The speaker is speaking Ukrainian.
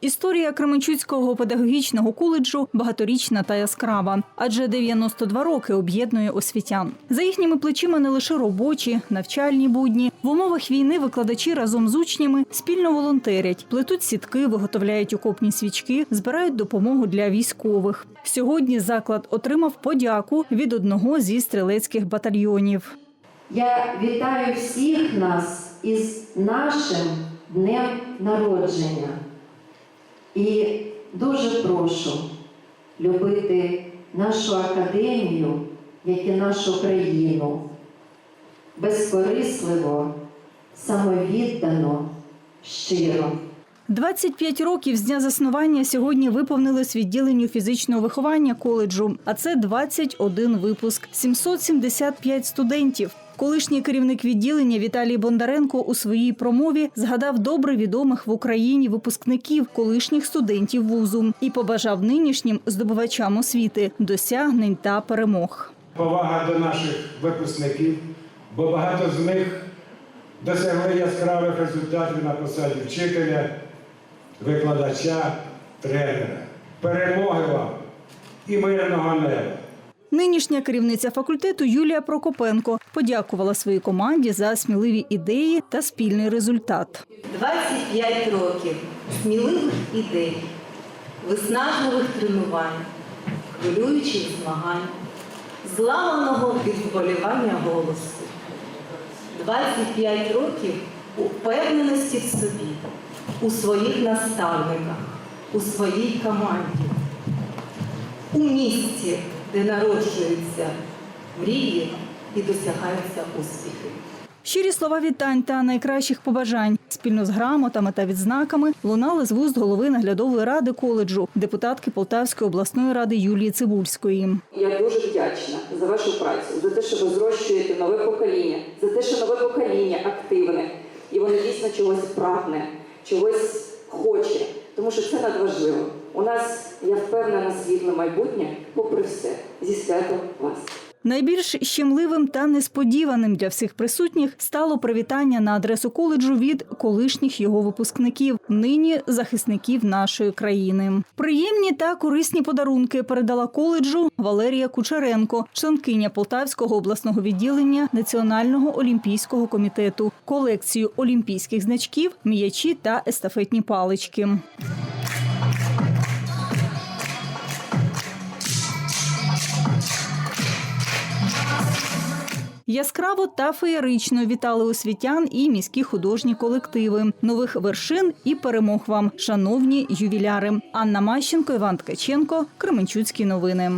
Історія Кременчуцького педагогічного коледжу багаторічна та яскрава, адже 92 роки об'єднує освітян. За їхніми плечима не лише робочі, навчальні будні. В умовах війни викладачі разом з учнями спільно волонтерять, плетуть сітки, виготовляють окопні свічки, збирають допомогу для військових. Сьогодні заклад отримав подяку від одного зі стрілецьких батальйонів. Я вітаю всіх нас із нашим днем народження. І дуже прошу любити нашу академію, як і нашу країну, безкорисливо, самовіддано, щиро. 25 років з дня заснування сьогодні виповнилось відділенню фізичного виховання коледжу, а це 21 випуск, 775 студентів. Колишній керівник відділення Віталій Бондаренко у своїй промові згадав добре відомих в Україні випускників колишніх студентів вузу і побажав нинішнім здобувачам освіти досягнень та перемог. повага до наших випускників, бо багато з них досягли яскравих результатів на посаді вчителя, викладача, тренера. Перемоги вам і мирного неба! Нинішня керівниця факультету Юлія Прокопенко подякувала своїй команді за сміливі ідеї та спільний результат. 25 років сміливих ідей, виснажливих тренувань, хвилюючих змагань, зламаного від вболівання голосу. 25 років упевненості в собі, у своїх наставниках, у своїй команді, у місці, де народжуються мрії і досягаються успіхи. Щирі слова вітань та найкращих побажань спільно з грамотами та відзнаками лунали з вуст голови наглядової ради коледжу, депутатки Полтавської обласної ради Юлії Цибульської. Я дуже вдячна за вашу працю, за те, що ви зрощуєте нове покоління, за те, що нове покоління активне, і воно дійсно чогось прагне, чогось хоче, тому що це надважливо. У нас, я впевнена, світле майбутнє, попри все, зі святом вас. Найбільш щемливим та несподіваним для всіх присутніх стало привітання на адресу коледжу від колишніх його випускників, нині захисників нашої країни. Приємні та корисні подарунки передала коледжу Валерія Кучеренко, членкиня Полтавського обласного відділення Національного олімпійського комітету, колекцію олімпійських значків, м'ячі та естафетні палички. Яскраво та феєрично вітали освітян і міські художні колективи. Нових вершин і перемог вам, шановні ювіляри. Анна Мащенко, Іван Ткаченко, Кременчуцькі новини.